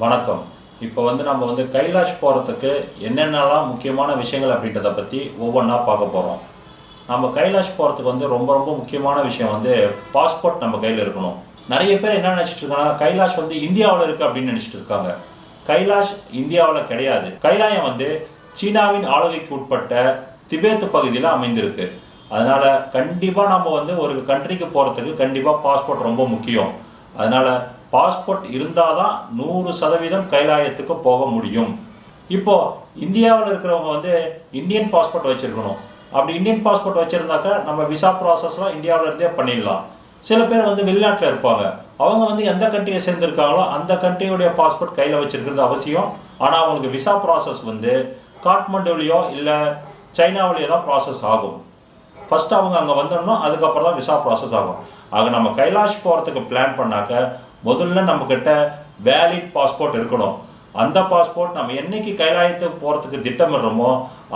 வணக்கம். இப்போ வந்து நம்ம வந்து கைலாஷ் போகிறதுக்கு என்னென்னலாம் முக்கியமான விஷயங்கள் அப்படின்றத பற்றி ஒவ்வொன்றா பார்க்க போகிறோம் நம்ம கைலாஷ் போகிறதுக்கு வந்து ரொம்ப ரொம்ப முக்கியமான விஷயம் வந்து பாஸ்போர்ட் நம்ம கையில் இருக்கணும். நிறைய பேர் என்ன நினச்சிட்டு இருக்காங்கன்னா கைலாஷ் வந்து இந்தியாவில் இருக்குது அப்படின்னு நினச்சிட்டு இருக்காங்க. கைலாஷ் இந்தியாவில் கிடையாது. கைலாயம் வந்து சீனாவின் ஆளுகைக்கு உட்பட்ட திபேத் பகுதியில் அமைந்திருக்கு. அதனால் கண்டிப்பாக நம்ம வந்து ஒரு கண்ட்ரிக்கு போகிறதுக்கு கண்டிப்பாக பாஸ்போர்ட் ரொம்ப முக்கியம். அதனால் பாஸ்போர்ட் இருந்தால் தான் நூறு சதவீதம் கைலாயத்துக்கு போக முடியும். இப்போது இந்தியாவில் இருக்கிறவங்க வந்து இந்தியன் பாஸ்போர்ட் வச்சுருக்கணும். அப்படி இந்தியன் பாஸ்போர்ட் வச்சுருந்தாக்கா நம்ம விசா ப்ராசஸ்லாம் இந்தியாவில் இருந்தே பண்ணிடலாம். சில பேர் வந்து வெளிநாட்டில் இருப்பாங்க. அவங்க வந்து எந்த கண்ட்ரியை சேர்ந்துருக்காங்களோ அந்த கண்ட்ரியுடைய பாஸ்போர்ட் கையில் வச்சுருக்கிறது அவசியம். ஆனால் அவங்களுக்கு விசா ப்ராசஸ் வந்து காட்மண்டுலேயோ இல்லை சைனாவிலேயோ தான் ப்ராசஸ் ஆகும். ஃபஸ்ட்டு அவங்க அங்கே வந்துடணும் அதுக்கப்புறம் தான் விசா ப்ராசஸ் ஆகும். ஆக நம்ம கைலாஷ் போகிறதுக்கு பிளான் பண்ணாக்க முதல்ல நம்மக்கிட்ட வேலிட் பாஸ்போர்ட் இருக்கணும். அந்த பாஸ்போர்ட் நம்ம என்னைக்கு கைலாயத்துக்கு போகிறதுக்கு திட்டமிடுறோமோ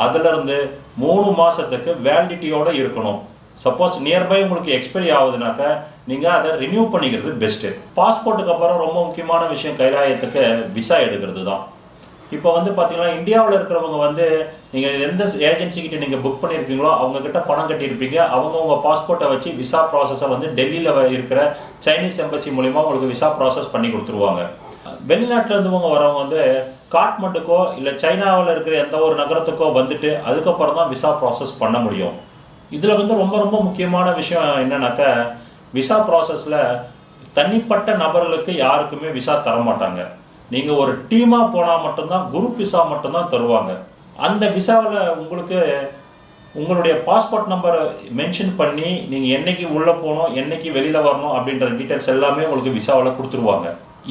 அதுலேருந்து மூணு மாதத்துக்கு வேலிடிட்டியோடு இருக்கணும். சப்போஸ் நியர்பை உங்களுக்கு எக்ஸ்பைரி ஆகுதுனாக்க நீங்கள் அதை ரினியூ பண்ணிக்கிறது பெஸ்ட்டு பாஸ்போர்ட்டுக்கு அப்புறம் ரொம்ப முக்கியமான விஷயம் கைலாயத்துக்கு விசா எடுக்கிறது தான் இப்போ வந்து பார்த்தீங்கன்னா இந்தியாவில் இருக்கிறவங்க வந்து நீங்கள் எந்த ஏஜென்சிக்கிட்ட நீங்கள் புக் பண்ணியிருக்கீங்களோ அவங்கக்கிட்ட பணம் கட்டியிருப்பீங்க. அவங்க உங்கள் பாஸ்போர்ட்டை வச்சு விசா ப்ராசஸை வந்து டெல்லியில் இருக்கிற சைனீஸ் எம்பசி மூலிமா உங்களுக்கு விசா ப்ராசஸ் பண்ணி கொடுத்துருவாங்க. வெளிநாட்டில் இருந்தவங்க வரவங்க வந்து காட்மண்டுக்கோ இல்லை சைனாவில் இருக்கிற எந்த ஒரு நகரத்துக்கோ வந்துட்டு அதுக்கப்புறம் தான் விசா ப்ராசஸ் பண்ண முடியும். இதில் வந்து ரொம்ப ரொம்ப முக்கியமான விஷயம் என்னன்னாக்கா விசா ப்ராசஸில் தனிப்பட்ட நபர்களுக்கு யாருக்குமே விசா தர மாட்டாங்க நீங்கள் ஒரு டீமாக போனால் மட்டும்தான் குரூப் விசா மட்டும்தான் தருவாங்க. அந்த விசாவில் உங்களுக்கு உங்களுடைய பாஸ்போர்ட் நம்பரை மென்ஷன் பண்ணி நீங்கள் என்றைக்கு உள்ளே போகணும் என்றைக்கு வெளியில் வரணும் அப்படின்ற டீட்டெயில்ஸ் எல்லாமே உங்களுக்கு விசாவில் கொடுத்துருவாங்க.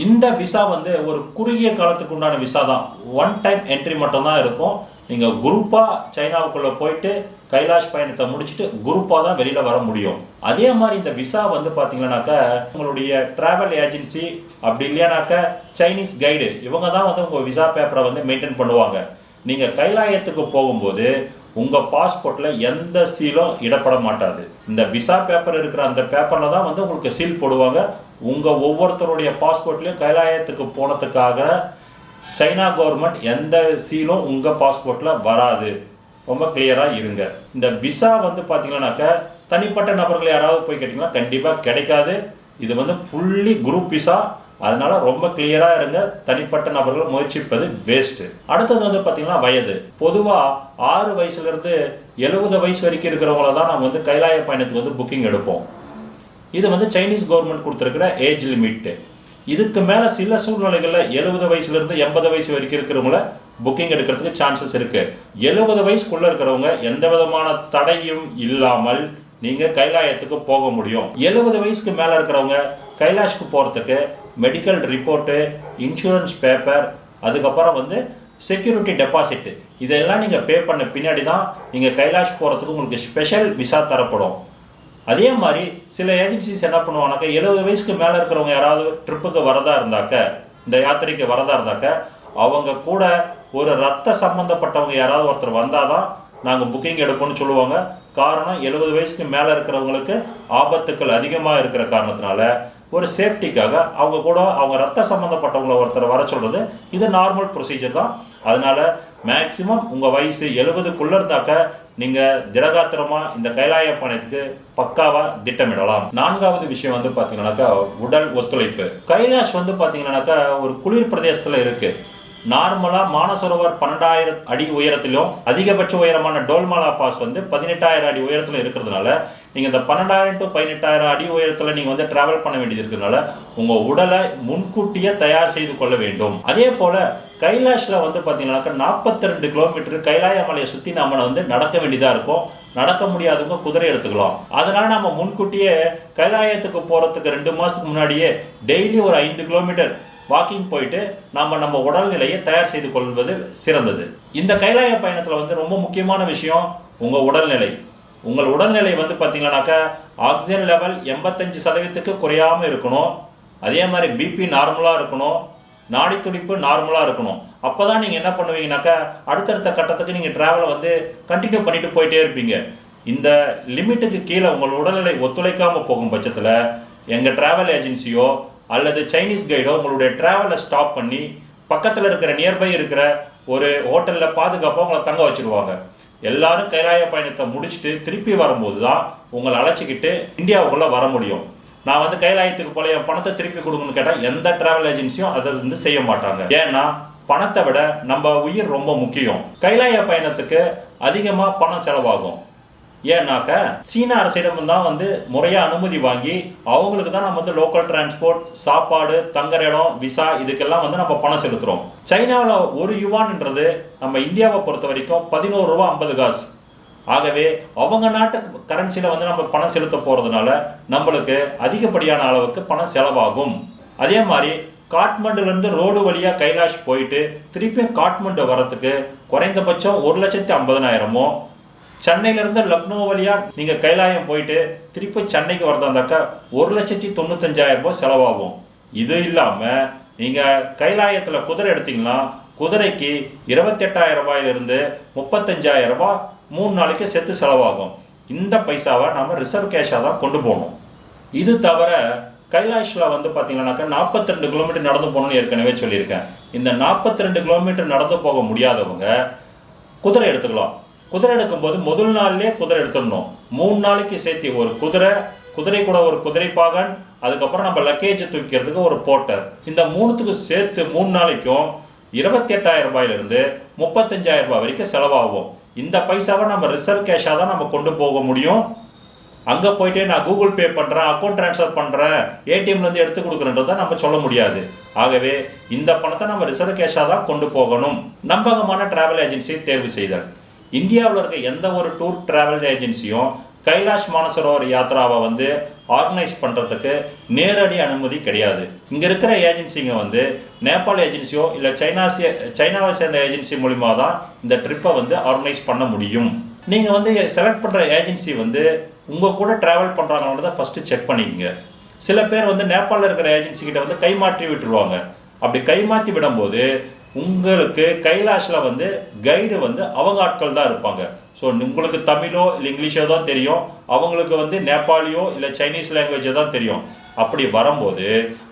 இந்த விசா வந்து ஒரு குறுகிய காலத்துக்கு உண்டான விசா தான் ஒன் டைம் என்ட்ரி மட்டும்தான் இருக்கும். நீங்கள் குரூப்பாக சைனாவுக்குள்ளே போயிட்டு கைலாஷ் பயணத்தை முடிச்சுட்டு குரூப்பாக தான் வெளியில் வர முடியும். அதே மாதிரி இந்த விசா வந்து பார்த்தீங்கன்னாக்கா உங்களுடைய ட்ராவல் ஏஜென்சி அப்படி இல்லையானாக்கா சைனீஸ் கைடு இவங்க தான் வந்து உங்கள் விசா பேப்பரை வந்து மெயின்டைன் பண்ணுவாங்க. நீங்கள் கைலாயத்துக்கு போகும்போது உங்கள் பாஸ்போர்ட்டில் எந்த சீலும் இடப்பட மாட்டாது. இந்த விசா பேப்பர் இருக்கிற அந்த பேப்பரில் தான் வந்து உங்களுக்கு சீல் போடுவாங்க. உங்கள் ஒவ்வொருத்தருடைய பாஸ்போர்ட்லேயும் கைலாயத்துக்கு போனதுக்காக சைனா கவர்மெண்ட் எந்த சீலும் உங்கள் பாஸ்போர்ட்டில் வராது. ரொம்ப கிளியராக இருங்க. இந்த விசா வந்து பார்த்தீங்கன்னாக்கா தனிப்பட்ட நபர்கள் யாராவது போய் கேட்டிங்கன்னா கண்டிப்பாக கிடைக்காது. இது வந்து ஃபுல்லி குரூப் விசா அதனால ரொம்ப கிளியராக இருங்க. தனிப்பட்ட நபர்கள் முயற்சிப்பது வேஸ்ட்டு அடுத்தது வந்து பார்த்தீங்கன்னா வயது. பொதுவாக ஆறு வயசுலேருந்து எழுபது வயசு வரைக்கும் இருக்கிறவங்கள தான் நம்ம வந்து கைலாய பயணத்துக்கு வந்து புக்கிங் எடுப்போம். இது வந்து சைனீஸ் கவர்மெண்ட் கொடுத்துருக்கிற ஏஜ் லிமிட்டு இதுக்கு மேலே சில சூழ்நிலைகளில் எழுபது வயசுலேருந்து எண்பது வயசு வரைக்கும் இருக்கிறவங்கள புக்கிங் எடுக்கிறதுக்கு சான்சஸ் இருக்குது எழுபது வயசுக்குள்ளே இருக்கிறவங்க எந்த விதமான தடையும் இல்லாமல் நீங்கள் கைலாயத்துக்கு போக முடியும். எழுபது வயசுக்கு மேலே இருக்கிறவங்க கைலாஷ்க்கு போகிறதுக்கு மெடிக்கல் ரிப்போர்ட்டு இன்சூரன்ஸ் பேப்பர் அதுக்கப்புறம் வந்து செக்யூரிட்டி டெபாசிட் இதெல்லாம் நீங்கள் பே பண்ண பின்னாடி தான் நீங்கள் கைலாஷ் போகிறதுக்கு உங்களுக்கு ஸ்பெஷல் விசா தரப்படும். அதே மாதிரி சில ஏஜென்சிஸ் என்ன பண்ணுவாங்கனாக்கா எழுபது வயசுக்கு மேலே இருக்கிறவங்க யாராவது ட்ரிப்புக்கு வரதா இருந்தாக்க இந்த யாத்திரைக்கு வரதா இருந்தாக்க அவங்க கூட ஒரு ரத்த சம்பந்தப்பட்டவங்க யாராவது ஒருத்தர் வந்தால் தான் நாங்கள் புக்கிங் எடுப்போம்னு சொல்லுவாங்க. காரணம் எழுபது வயசுக்கு மேலே இருக்கிறவங்களுக்கு ஆபத்துக்கள் அதிகமாக இருக்கிற காரணத்தினால ஒரு சேஃப்டிக்காக அவங்க கூட அவங்க ரத்த சம்மந்தப்பட்டவங்களை ஒருத்தர் வர சொல்கிறது இது நார்மல் ப்ரொசீஜர் தான். அதனால மேக்சிமம் உங்கள் வயசு எழுபதுக்குள்ளே இருந்தாக்க நீங்கள் திடகாத்திரமாக இந்த கைலாய பயணத்துக்கு பக்காவாக திட்டமிடலாம். நான்காவது விஷயம் வந்து பார்த்தீங்கன்னாக்கா உடல் ஒத்துழைப்பு. கைலாஷ் வந்து பார்த்தீங்கன்னாக்கா ஒரு குளிர் பிரதேசத்தில் இருக்குது நார்மலாக மானசரோவர் பன்னெண்டாயிரம் அடி உயரத்திலும் அதிகபட்ச உயரமான டோல்மாலா பாஸ் வந்து பதினெட்டாயிரம் அடி உயரத்தில் இருக்கிறதுனால நீங்கள் இந்த பன்னெண்டாயிரம் டு பதினெட்டாயிரம் அடி உயரத்தில் நீங்கள் வந்து டிராவல் பண்ண வேண்டியது இருக்கிறதுனால உங்கள் உடலை முன்கூட்டியே தயார் செய்து கொள்ள வேண்டும். அதே போல் கைலாஷில் வந்து பார்த்தீங்கன்னாக்கா நாற்பத்தி ரெண்டு கிலோமீட்டர் கைலாய மலையை சுற்றி நம்ம வந்து நடக்க வேண்டியதாக இருக்கும். நடக்க முடியாதவங்க குதிரை எடுத்துக்கலாம். அதனால் நம்ம முன்கூட்டியே கைலாயத்துக்கு போகிறதுக்கு ரெண்டு மாதத்துக்கு முன்னாடியே டெய்லி ஒரு ஐந்து கிலோமீட்டர் வாக்கிங் போயிட்டு நம்ம நம்ம உடல்நிலையை தயார் செய்து கொள்வது சிறந்தது. இந்த கைலாய பயணத்தில் வந்து ரொம்ப முக்கியமான விஷயம் உங்கள் உடல்நிலை. உங்கள் உடல்நிலை வந்து பார்த்தீங்கன்னாக்கா ஆக்சிஜன் லெவல் எண்பத்தஞ்சு சதவீதத்துக்கு குறையாமல் இருக்கணும். அதே மாதிரி பிபி நார்மலாக இருக்கணும். நாடி துடிப்பு நார்மலாக இருக்கணும். அப்போ தான் நீங்கள் என்ன பண்ணுவீங்கனாக்கா அடுத்தடுத்த கட்டத்துக்கு நீங்கள் ட்ராவலை வந்து கண்டினியூ பண்ணிட்டு போயிட்டே இருப்பீங்க. இந்த லிமிட்டுக்கு கீழே உங்கள் உடல்நிலை ஒத்துழைக்காமல் போகும் பட்சத்தில் எங்கள் ட்ராவல் ஏஜென்சியோ அல்லது சைனீஸ் கைடோ உங்களுடைய ட்ராவலை ஸ்டாப் பண்ணி பக்கத்தில் இருக்கிற நியர்பை இருக்கிற ஒரு ஹோட்டலில் பாதுகாப்பாக உங்களை தங்க வச்சுருவாங்க. எல்லாரும் கைலாய பயணத்தை முடிச்சுட்டு திருப்பி வரும்போது தான் உங்களை அழைச்சிக்கிட்டு இந்தியாவுக்குள்ளே வர முடியும். நான் வந்து கைலாயத்துக்கு போல என் பணத்தை திருப்பி கொடுங்கன்னு கேட்டால் எந்த டிராவல் ஏஜென்சியும் அதை வந்து செய்ய மாட்டாங்க. ஏன்னா பணத்தை விட நம்ம உயிர் ரொம்ப முக்கியம். கைலாய பயணத்துக்கு அதிகமாக பணம் செலவாகும். ஏன்னாக்க சீன அரசிடம் தான் வந்து முறையாக அனுமதி வாங்கி அவங்களுக்கு தான் நம்ம வந்து லோக்கல் டிரான்ஸ்போர்ட் சாப்பாடு தங்குற இடம் விசா இதுக்கெல்லாம் வந்து நம்ம பணம் செலுத்துகிறோம் சைனாவில் ஒரு யுவான்ன்றது நம்ம இந்தியாவை பொறுத்த வரைக்கும் பதினோரு ரூபா ஐம்பது காசு. ஆகவே அவங்க நாட்டு கரன்சியில் வந்து நம்ம பணம் செலுத்த போகிறதுனால நம்மளுக்கு அதிகப்படியான அளவுக்கு பணம் செலவாகும். அதே மாதிரி காட்மண்டுலேருந்து ரோடு வழியாக கைலாஷ் போயிட்டு திருப்பியும் காட்மண்டு வரத்துக்கு குறைந்தபட்சம் ஒரு லட்சத்தி ஐம்பதனாயிரமோ சென்னையிலேருந்து லக்னோ வழியாக நீங்கள் கைலாயம் போயிட்டு திருப்பி சென்னைக்கு வரதாந்தாக்கா ஒரு லட்சத்தி தொண்ணூத்தஞ்சாயிரம் ரூபாய் செலவாகும். இது இல்லாமல் நீங்கள் கைலாயத்தில் குதிரை எடுத்தீங்கன்னா குதிரைக்கு இருபத்தெட்டாயிரம் ரூபாயிலிருந்து முப்பத்தஞ்சாயிரம் ரூபாய் மூணு நாளைக்கு சேர்த்து செலவாகும். இந்த பைசாவை நம்ம ரிசர்வ் கேஷாக தான் கொண்டு போகணும். இது தவிர கைலாஷில் வந்து பார்த்தீங்கன்னாக்கா நாற்பத்தி ரெண்டு கிலோமீட்டர் நடந்து போகணும்னு ஏற்கனவே சொல்லியிருக்கேன். இந்த நாற்பத்தி ரெண்டு கிலோமீட்டர் நடந்து போக முடியாதவங்க குதிரை எடுத்துக்கலாம். குதிரை எடுக்கும்போது முதல் நாள்லேயே குதிரை எடுத்துடணும். மூணு நாளைக்கு சேர்த்து ஒரு குதிரை குதிரை கூட ஒரு குதிரை பாகன் அதுக்கப்புறம் நம்ம லக்கேஜ் தூக்கிறதுக்கு ஒரு போட்டர் இந்த மூணுத்துக்கு சேர்த்து மூணு நாளைக்கும் இருபத்தி எட்டாயிரம் ரூபாயிலிருந்து முப்பத்தஞ்சாயிரம் ரூபாய் வரைக்கும் செலவாகும். இந்த பைசாவை நம்ம ரிசர்வ் கேஷாக தான் நம்ம கொண்டு போக முடியும். அங்கே போயிட்டு நான் கூகுள் பே பண்ணுறேன் அக்கௌண்ட் ட்ரான்ஸ்ஃபர் பண்ணுறேன் ஏடிஎம்லேருந்து எடுத்து கொடுக்குறன்றதை நம்ம சொல்ல முடியாது. ஆகவே இந்த பணத்தை நம்ம ரிசர்வ் கேஷாக தான் கொண்டு போகணும். நம்பகமான டிராவல் ஏஜென்சியை தேர்வு செய்தல். இந்தியாவில் இருக்க எந்த ஒரு டூர் டிராவல் ஏஜென்சியும் கைலாஷ் மானசரோவர் யாத்ராவை வந்து ஆர்கனைஸ் பண்ணுறதுக்கு நேரடி அனுமதி கிடையாது. இங்கே இருக்கிற ஏஜென்சிங்க வந்து நேபாள் ஏஜென்சியோ இல்லை சைனா சைனாவை சேர்ந்த ஏஜென்சி மூலிமா தான் இந்த ட்ரிப்பை வந்து ஆர்கனைஸ் பண்ண முடியும். நீங்கள் வந்து செலக்ட் பண்ணுற ஏஜென்சி வந்து உங்கள் கூட ட்ராவல் பண்ணுறாங்களோட ஃபஸ்ட்டு செக் பண்ணிக்கங்க. சில பேர் வந்து நேபாளில் இருக்கிற ஏஜென்சி கிட்ட வந்து கைமாற்றி விட்டுருவாங்க. அப்படி கைமாற்றி விடும்போது உங்களுக்கு கைலாஷில் வந்து கைடு வந்து அவங்க ஆட்கள் தான் இருப்பாங்க. ஸோ உங்களுக்கு தமிழோ இல்லை இங்கிலீஷோ தான் தெரியும். அவங்களுக்கு வந்து நேபாளியோ இல்லை சைனீஸ் லாங்குவேஜோ தான் தெரியும். அப்படி வரும்போது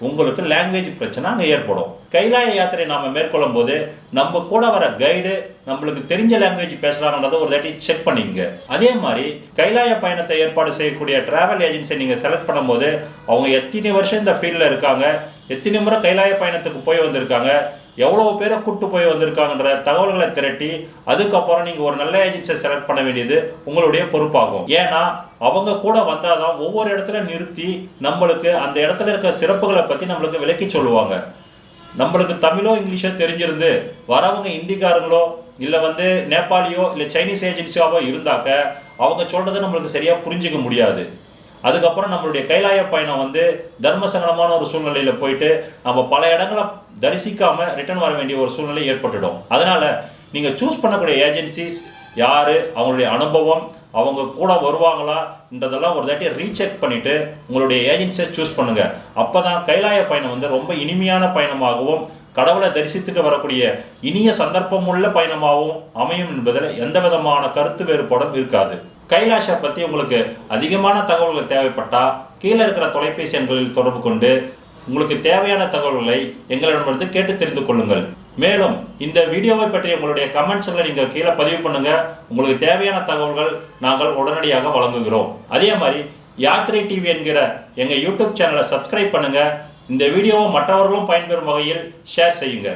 உங்களுக்கு லாங்குவேஜ் பிரச்சனை அங்கே ஏற்படும். கைலாய யாத்திரை நாம் மேற்கொள்ளும் போது நம்ம கூட வர கைடு நம்மளுக்கு தெரிஞ்ச லாங்குவேஜ் பேசுகிறாங்கன்றதை ஒரு தாட்டி செக் பண்ணிங்க. அதே மாதிரி கைலாய பயணத்தை ஏற்பாடு செய்யக்கூடிய டிராவல் ஏஜென்சி நீங்கள் செலக்ட் பண்ணும்போது அவங்க எத்தனை வருஷம் இந்த ஃபீல்டில் இருக்காங்க? எத்தனை முறை கைலாய பயணத்துக்கு போய் வந்திருக்காங்க? எவ்வளோ பேரை கூட்டு போய் வந்திருக்காங்கன்ற தகவல்களை திரட்டி அதுக்கப்புறம் நீங்கள் ஒரு நல்ல ஏஜென்சியை செலக்ட் பண்ண வேண்டியது உங்களுடைய பொறுப்பாகும். ஏன்னா அவங்க கூட வந்தால் தான் ஒவ்வொரு இடத்துல நிறுத்தி நம்மளுக்கு அந்த இடத்துல இருக்க சிறப்புகளை பற்றி நம்மளுக்கு விளக்கி சொல்லுவாங்க. நம்மளுக்கு தமிழோ இங்கிலீஷோ தெரிஞ்சிருந்து வரவங்க இந்திக்காரங்களோ இல்லை வந்து நேபாளியோ இல்லை சைனீஸ் ஏஜென்சியாவோ இருந்தாக்க அவங்க சொல்கிறத நம்மளுக்கு சரியாக புரிஞ்சிக்க முடியாது. அதுக்கப்புறம் நம்மளுடைய கைலாய பயணம் வந்து தர்மசங்கடமான ஒரு சூழ்நிலையில் போயிட்டு நம்ம பல இடங்களை தரிசிக்காம ரிட்டர்ன் வர வேண்டிய ஒரு சூழ்நிலை ஏற்பட்டுடும். அதனால நீங்கள் சூஸ் பண்ணக்கூடிய ஏஜென்சிஸ் யார் அவங்களுடைய அனுபவம் அவங்க கூட வருவாங்களான்றதெல்லாம் ஒரு தாட்டி ரீசெக் பண்ணிவிட்டு உங்களுடைய ஏஜென்சியை சூஸ் பண்ணுங்கள் அப்போ தான் கைலாய பயணம் வந்து ரொம்ப இனிமையான பயணமாகவும் கடவுளை தரிசித்துட்டு வரக்கூடிய இனிய சந்தர்ப்பமுள்ள பயணமாகவும் அமையும் என்பதில் எந்த விதமான கருத்து வேறுபாடும் இருக்காது. கைலாஷை பற்றி உங்களுக்கு அதிகமான தகவல்கள் தேவைப்பட்டால் கீழே இருக்கிற தொலைபேசி எண்களில் தொடர்பு கொண்டு உங்களுக்கு தேவையான தகவல்களை எங்களிடமிருந்து கேட்டு தெரிந்து கொள்ளுங்கள். மேலும் இந்த வீடியோவை பற்றி உங்களுடைய கமெண்ட்ஸ்களை நீங்கள் கீழே பதிவு பண்ணுங்க. உங்களுக்கு தேவையான தகவல்கள் நாங்கள் உடனடியாக வழங்குகிறோம். அதே மாதிரி யாத்திரை டிவி என்கிற எங்கள் யூடியூப் சேனலை சப்ஸ்கிரைப் பண்ணுங்க. இந்த வீடியோவை மற்றவர்களும் பயன்பெறும் வகையில் ஷேர் செய்யுங்க.